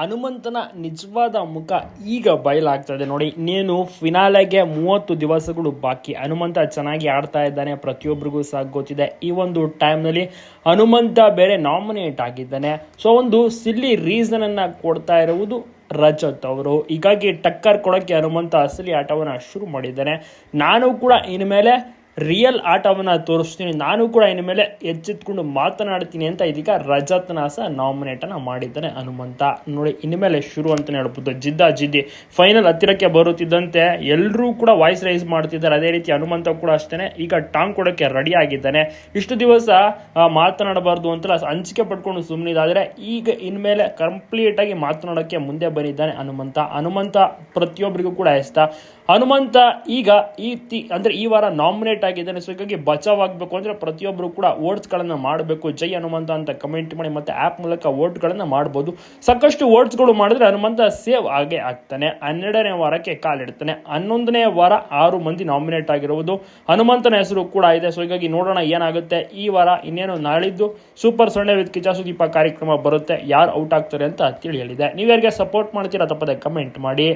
ಹನುಮಂತನ ನಿಜವಾದ ಮುಖ ಈಗ ಬಯಲಾಗ್ತದೆ ನೋಡಿ. ಇನ್ನೇನು ಫಿನಾಲೆಗೆ ಮೂವತ್ತು ದಿವಸಗಳು ಬಾಕಿ. ಹನುಮಂತ ಚೆನ್ನಾಗಿ ಆಡ್ತಾ ಇದ್ದಾನೆ ಪ್ರತಿಯೊಬ್ಬರಿಗೂ ಸಹ ಗೊತ್ತಿದೆ. ಈ ಒಂದು ಟೈಮ್ನಲ್ಲಿ ಹನುಮಂತ ಬೇರೆ ನಾಮಿನೇಟ್ ಆಗಿದ್ದಾನೆ. ಸೊ ಒಂದು ಸಿಲ್ಲಿ ರೀಸನ್ ಅನ್ನ ಕೊಡ್ತಾ ಇರುವುದು ರಜತ್ ಅವರು. ಹೀಗಾಗಿ ಟಕ್ಕರ್ ಕೊಡೋಕ್ಕೆ ಹನುಮಂತ ಅಸಲಿ ಆಟವನ್ನು ಶುರು ಮಾಡಿದ್ದಾನೆ. ನಾನು ಕೂಡ ಇನ್ಮೇಲೆ ರಿಯಲ್ ಆಟವನ್ನು ತೋರಿಸ್ತೀನಿ. ನಾನು ಕೂಡ ಇನ್ನು ಮೇಲೆ ಎಚ್ಚೆತ್ಕೊಂಡು ಮಾತನಾಡ್ತೀನಿ ಅಂತ ಇದೀಗ ರಜತ್ನ ಸಹ ನಾಮಿನೇಟನ್ನು ಮಾಡಿದ್ದಾನೆ ಹನುಮಂತ. ನೋಡಿ ಇನ್ಮೇಲೆ ಶುರು ಅಂತಲೇ ಹೇಳ್ಬೋದು. ಜಿದ್ದ ಜಿದ್ದಿ ಫೈನಲ್ ಹತ್ತಿರಕ್ಕೆ ಬರುತ್ತಿದ್ದಂತೆ ಎಲ್ಲರೂ ಕೂಡ ವಾಯ್ಸ್ ರೈಸ್ ಮಾಡ್ತಿದ್ದಾರೆ. ಅದೇ ರೀತಿ ಹನುಮಂತ ಕೂಡ ಅಷ್ಟೇ ಈಗ ಟಾಂಗ್ ಕೊಡೋಕ್ಕೆ ರೆಡಿ ಆಗಿದ್ದಾನೆ. ಇಷ್ಟು ದಿವಸ ಮಾತನಾಡಬಾರ್ದು ಅಂತ ಹಂಚಿಕೆ ಪಡ್ಕೊಂಡು ಸುಮ್ಮನಿದಾದರೆ ಈಗ ಇನ್ಮೇಲೆ ಕಂಪ್ಲೀಟ್ ಆಗಿ ಮಾತನಾಡೋಕ್ಕೆ ಮುಂದೆ ಬಂದಿದ್ದಾನೆ ಹನುಮಂತ. ಹನುಮಂತ ಪ್ರತಿಯೊಬ್ಬರಿಗೂ ಕೂಡ ಇಷ್ಟ. ಹನುಮಂತ ಈಗ ಈ ತಿ ಅಂದ್ರೆ ಈ ವಾರ ನಾಮಿನೇಟ್ ಆಗಿದ್ದಾನೆ ಸೊ ಹೀಗಾಗಿ ಬಚಾವ್ ಆಗಬೇಕು ಅಂದರೆ ಪ್ರತಿಯೊಬ್ಬರು ಕೂಡ ವೋಟ್ಸ್ಗಳನ್ನು ಮಾಡಬೇಕು. ಜೈ ಹನುಮಂತ ಅಂತ ಕಮೆಂಟ್ ಮಾಡಿ ಮತ್ತು ಆ್ಯಪ್ ಮೂಲಕ ಓಟ್ಗಳನ್ನು ಮಾಡ್ಬೋದು. ಸಾಕಷ್ಟು ವೋಟ್ಸ್ಗಳು ಮಾಡಿದ್ರೆ ಹನುಮಂತ ಸೇವ್ ಆಗೇ ಆಗ್ತಾನೆ. ಹನ್ನೆರಡನೇ ವಾರಕ್ಕೆ ಕಾಲಿಡ್ತಾನೆ ಹನ್ನೊಂದನೇ ವಾರ ಆರು ಮಂದಿ ನಾಮಿನೇಟ್ ಆಗಿರುವುದು ಹನುಮಂತನ ಹೆಸರು ಕೂಡ ಇದೆ. ಸೊ ಹೀಗಾಗಿ ನೋಡೋಣ ಏನಾಗುತ್ತೆ. ಈ ವಾರ ಇನ್ನೇನು ನಾಳಿದ್ದು? ಸೂಪರ್ ಸಂಡೇ ವಿತ್ ಕಿಚಾಸುದೀಪ ಕಾರ್ಯಕ್ರಮ ಬರುತ್ತೆ. ಯಾರು ಔಟ್ ಆಗ್ತಾರೆ ಅಂತ ತಿಳಿಯಲಿದೆ ನೀವ್ಯಾರಿಗೆ ಸಪೋರ್ಟ್ ಮಾಡ್ತೀರಾ ತಪ್ಪದೆ ಕಮೆಂಟ್ ಮಾಡಿ.